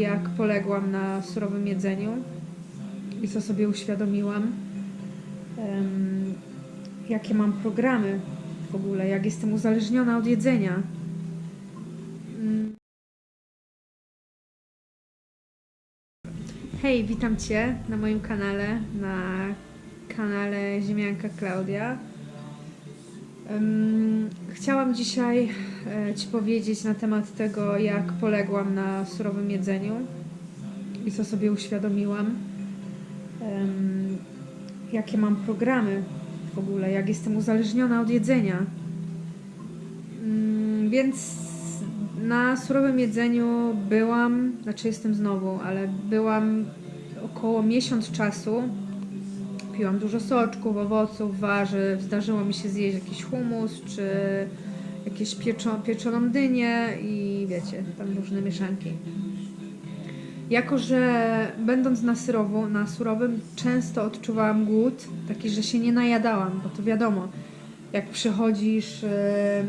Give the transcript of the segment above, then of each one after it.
jak poległam na surowym jedzeniu i co sobie uświadomiłam, em, jakie mam programy w ogóle, jak jestem uzależniona od jedzenia. Hej, witam Cię na moim kanale, na kanale Ziemianka Klaudia. Chciałam dzisiaj e, Ci powiedzieć na temat tego, jak poległam na surowym jedzeniu i co sobie uświadomiłam, jakie mam programy w ogóle, jak jestem uzależniona od jedzenia. Mm, Więc na surowym jedzeniu byłam, znaczy jestem znowu, ale byłam około miesiąc czasu. Piłam dużo soczków, owoców, warzyw. Zdarzyło mi się zjeść jakiś humus czy jakieś pieczo, pieczoną dynię i wiecie, tam różne mieszanki. Jako, że będąc na, syrowo, na surowym, często odczuwałam głód, taki, że się nie najadałam, bo to wiadomo, jak przychodzisz e,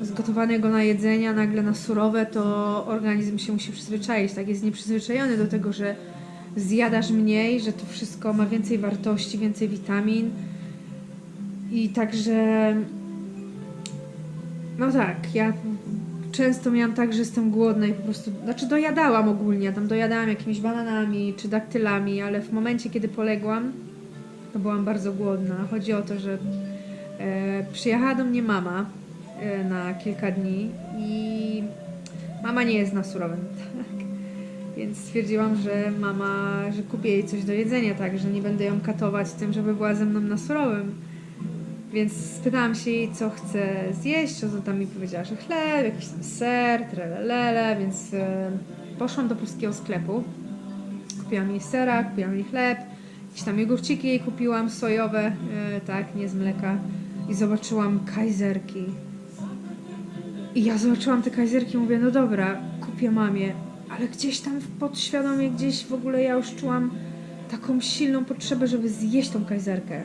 z gotowanego na jedzenia nagle na surowe, to organizm się musi przyzwyczaić, tak jest nieprzyzwyczajony do tego, że zjadasz mniej, że to wszystko ma więcej wartości, więcej witamin i także no tak, ja często miałam tak, że jestem głodna i po prostu, znaczy dojadałam ogólnie, tam dojadałam jakimiś bananami czy daktylami, ale w momencie, kiedy poległam, to byłam bardzo głodna. Chodzi o to, że e, przyjechała do mnie mama e, na kilka dni i mama nie jest na surowym. Więc stwierdziłam, że mama, że kupię jej coś do jedzenia, tak, że nie będę ją katować tym, żeby była ze mną na surowym. Więc spytałam się jej, co chce zjeść, co tam mi powiedziała, że chleb, jakiś tam ser, trelelele, więc e, poszłam do polskiego sklepu. Kupiłam jej sera, kupiłam jej chleb, jakieś tam jogurciki jej kupiłam, sojowe, e, tak, nie z mleka. I zobaczyłam kajzerki. I ja zobaczyłam te kajzerki mówię, no dobra, kupię mamie. Ale gdzieś tam podświadomie, gdzieś w ogóle ja już czułam taką silną potrzebę, żeby zjeść tą kajzerkę.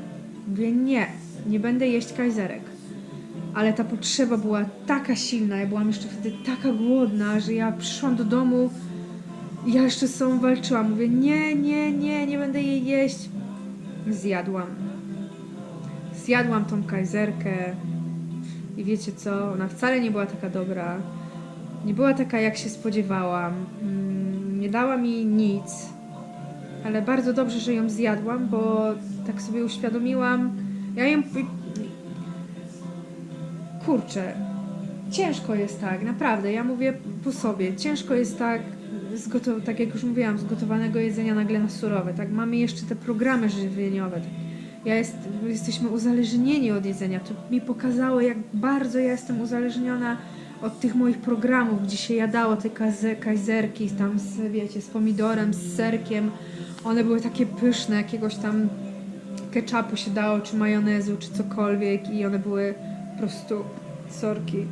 Mówię, nie, nie będę jeść kajzerek. Ale ta potrzeba była taka silna, ja byłam jeszcze wtedy taka głodna, że ja przyszłam do domu i ja jeszcze z sobą walczyłam. Mówię, nie, nie, nie, nie będę jej jeść. Zjadłam. Zjadłam tą kajzerkę i wiecie co, ona wcale nie była taka dobra. Nie była taka, jak się spodziewałam. Mm, Nie dała mi nic, ale bardzo dobrze, że ją zjadłam, bo tak sobie uświadomiłam. Ja ją. Kurczę, ciężko jest tak, naprawdę. Ja mówię po sobie. Ciężko jest tak, zgotow- tak jak już mówiłam, z gotowanego jedzenia nagle na surowe. Tak, mamy jeszcze te programy żywieniowe. Ja jest, jesteśmy uzależnieni od jedzenia. To mi pokazało, jak bardzo ja jestem uzależniona od tych moich programów, gdzie się jadało te kajzerki tam z, wiecie, z pomidorem, z serkiem. One były takie pyszne, jakiegoś tam ketchupu się dało, czy majonezu, czy cokolwiek i one były po prostu sorki.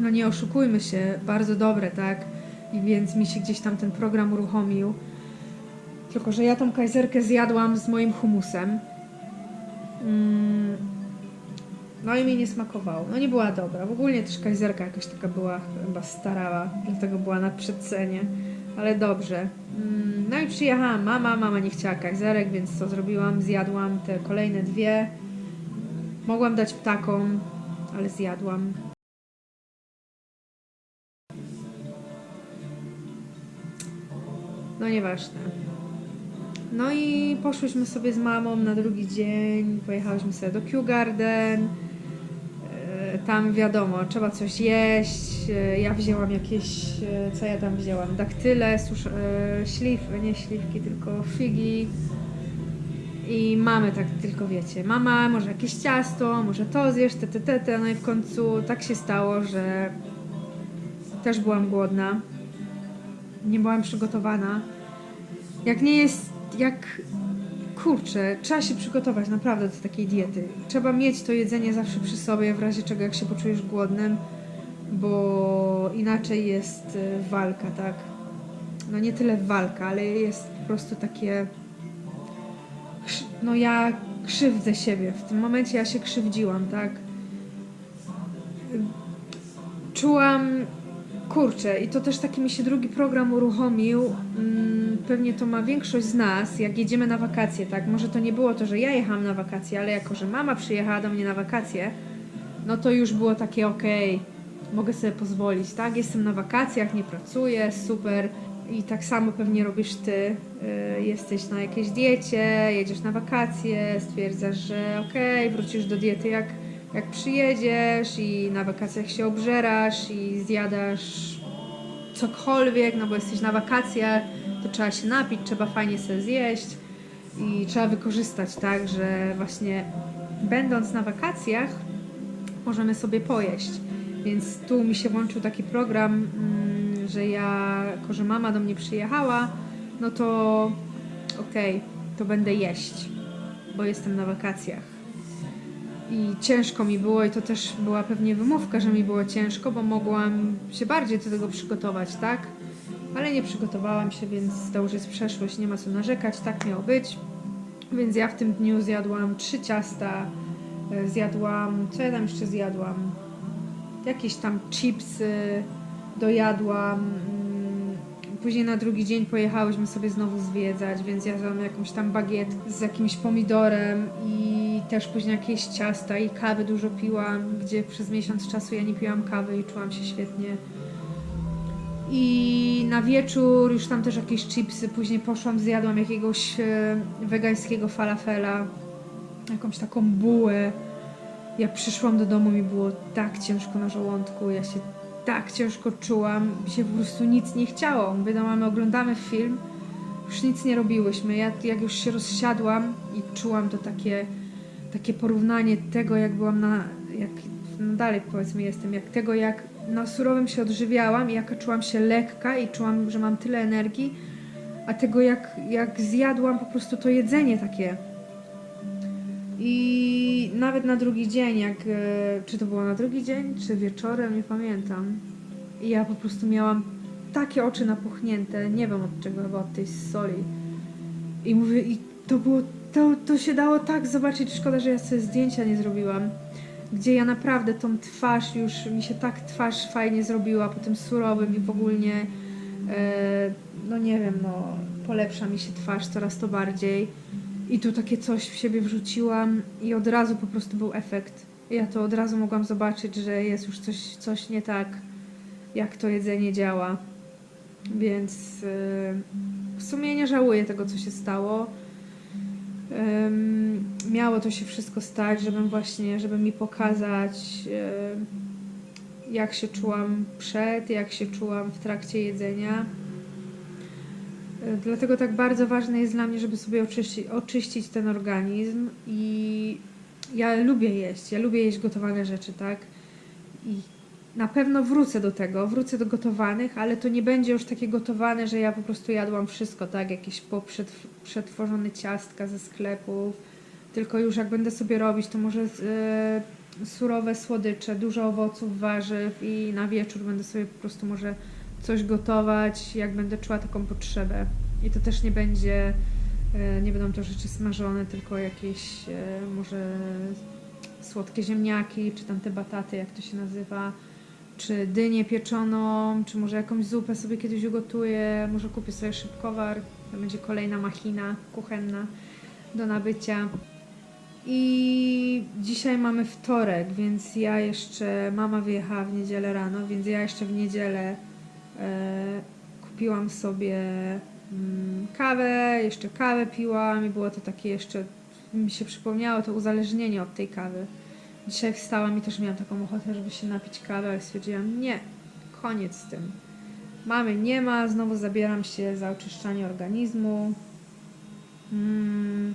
No nie oszukujmy się, bardzo dobre, tak? I więc mi się gdzieś tam ten program uruchomił. Tylko, że ja tą kajzerkę zjadłam z moim humusem. Mm. No i mi nie smakowało. No nie była dobra. W ogóle też kajzerka jakaś taka była chyba starała, dlatego była na przecenie. Ale dobrze. Mm, No i przyjechała mama, mama nie chciała kajzerek, więc co zrobiłam? Zjadłam te kolejne dwie. Mogłam dać ptakom, ale zjadłam. No nieważne. No i poszłyśmy sobie z mamą na drugi dzień, pojechałyśmy sobie do Kew Garden. Tam wiadomo, trzeba coś jeść. E, Ja wzięłam jakieś, e, co ja tam wzięłam? Daktyle, susz, e, śliw, nie śliwki, tylko figi. I mamy tak tylko wiecie, mama, może jakieś ciasto, może to zjesz, te, te, te, te. No i w końcu tak się stało, że też byłam głodna. Nie byłam przygotowana. Jak nie jest, jak kurczę, trzeba się przygotować naprawdę do takiej diety. Trzeba mieć to jedzenie zawsze przy sobie, w razie czego jak się poczujesz głodnym, bo inaczej jest y, walka, tak? No nie tyle walka, ale jest po prostu takie. No ja krzywdzę siebie. W tym momencie ja się krzywdziłam, tak? Czułam kurczę, i to też taki mi się drugi program uruchomił. Mm, pewnie to ma większość z nas, jak jedziemy na wakacje, tak? Może to nie było to, że ja jechałam na wakacje, ale jako, że mama przyjechała do mnie na wakacje, no to już było takie okej, mogę sobie pozwolić, tak? Jestem na wakacjach, nie pracuję, super. I tak samo pewnie robisz ty. Y, jesteś na jakiejś diecie, jedziesz na wakacje, stwierdzasz, że okej, wrócisz do diety jak, jak przyjedziesz i na wakacjach się obżerasz i zjadasz cokolwiek, no bo jesteś na wakacjach, to trzeba się napić, trzeba fajnie sobie zjeść i trzeba wykorzystać, tak, że właśnie będąc na wakacjach możemy sobie pojeść. Więc tu mi się włączył taki program, mm, że ja, jako że mama do mnie przyjechała, no to okej, to będę jeść, bo jestem na wakacjach. I ciężko mi było, i to też była pewnie wymówka, że mi było ciężko, bo mogłam się bardziej do tego przygotować, tak? Ale nie przygotowałam się, więc to już jest przeszłość, nie ma co narzekać, tak miało być. Więc ja w tym dniu zjadłam trzy ciasta, e, zjadłam, co ja tam jeszcze zjadłam? Jakieś tam chipsy dojadłam. mm, Później na drugi dzień pojechałyśmy sobie znowu zwiedzać, więc jadłam jakąś tam bagiet z jakimś pomidorem i też później jakieś ciasta i kawy dużo piłam, gdzie przez miesiąc czasu ja nie piłam kawy i czułam się świetnie. I na wieczór już tam też jakieś chipsy, później poszłam, zjadłam jakiegoś e, wegańskiego falafela, jakąś taką bułę. Jak przyszłam do domu, mi było tak ciężko na żołądku, ja się tak ciężko czułam, mi się po prostu nic nie chciało. Mówię do mamy, oglądamy film, już nic nie robiłyśmy. Ja jak już się rozsiadłam i czułam to takie, takie porównanie tego, jak byłam na, jak no dalej powiedzmy jestem, jak tego, jak na surowym się odżywiałam i jaka czułam się lekka i czułam, że mam tyle energii, a tego jak, jak zjadłam po prostu to jedzenie takie. I nawet na drugi dzień, jak, e, czy to było na drugi dzień, czy wieczorem, nie pamiętam. I ja po prostu miałam takie oczy napuchnięte, nie wiem od czego, chyba od tej soli. I mówię, i to było, to, to się dało tak zobaczyć, szkoda, że ja sobie zdjęcia nie zrobiłam. Gdzie ja naprawdę tą twarz już, mi się tak twarz fajnie zrobiła po tym surowym i w ogólnie, e, no nie wiem, no polepsza mi się twarz coraz to bardziej. I tu takie coś w siebie wrzuciłam i od razu po prostu był efekt. Ja to od razu mogłam zobaczyć, że jest już coś, coś nie tak, jak to jedzenie działa. Więc yy, w sumie nie żałuję tego, co się stało. Miało to się wszystko stać, żebym właśnie, żeby mi pokazać, jak się czułam przed, jak się czułam w trakcie jedzenia. Y, Dlatego tak bardzo ważne jest dla mnie, żeby sobie oczyści, oczyścić ten organizm i ja lubię jeść, ja lubię jeść gotowane rzeczy, tak? I na pewno wrócę do tego, wrócę do gotowanych, ale to nie będzie już takie gotowane, że ja po prostu jadłam wszystko, tak? Jakieś poprzed, przetworzone ciastka ze sklepów, tylko już jak będę sobie robić, to może y, surowe słodycze, dużo owoców, warzyw i na wieczór będę sobie po prostu może coś gotować, jak będę czuła taką potrzebę. I to też nie będzie, e, nie będą to rzeczy smażone, tylko jakieś e, może słodkie ziemniaki, czy tam te bataty, jak to się nazywa, czy dynię pieczoną, czy może jakąś zupę sobie kiedyś ugotuję, może kupię sobie szybkowar, to będzie kolejna machina kuchenna do nabycia. I dzisiaj mamy wtorek, więc ja jeszcze, mama wyjechała w niedzielę rano, więc ja jeszcze w niedzielę e, kupiłam sobie mm, kawę, jeszcze kawę piłam i było to takie jeszcze, mi się przypomniało to uzależnienie od tej kawy. Dzisiaj wstałam i też miałam taką ochotę, żeby się napić kawy, ale stwierdziłam, nie, koniec z tym. Mamy nie ma, znowu zabieram się za oczyszczanie organizmu. Mm,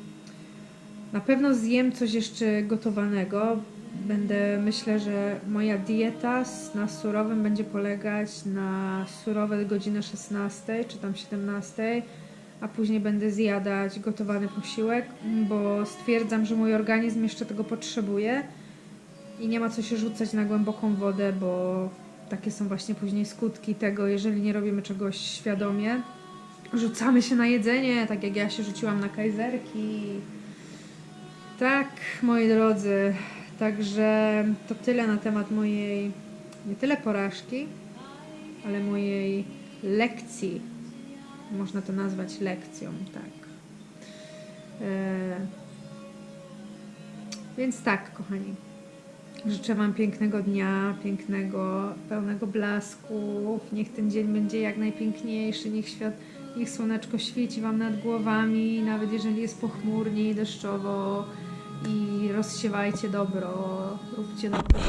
na pewno zjem coś jeszcze gotowanego. Będę, myślę, że moja dieta na surowym będzie polegać na surowe godzinę 16 czy tam 17, a później będę zjadać gotowany posiłek, bo stwierdzam, że mój organizm jeszcze tego potrzebuje i nie ma co się rzucać na głęboką wodę, bo takie są właśnie później skutki tego, jeżeli nie robimy czegoś świadomie. Rzucamy się na jedzenie, tak jak ja się rzuciłam na kajzerki. Tak, moi drodzy, także to tyle na temat mojej, nie tyle porażki, ale mojej lekcji. Można to nazwać lekcją, tak. E, więc tak, kochani. Życzę Wam pięknego dnia, pięknego, pełnego blasków. Niech ten dzień będzie jak najpiękniejszy. Niech świat, niech słoneczko świeci Wam nad głowami, nawet jeżeli jest pochmurnie i deszczowo. I rozsiewajcie dobro, róbcie dobro.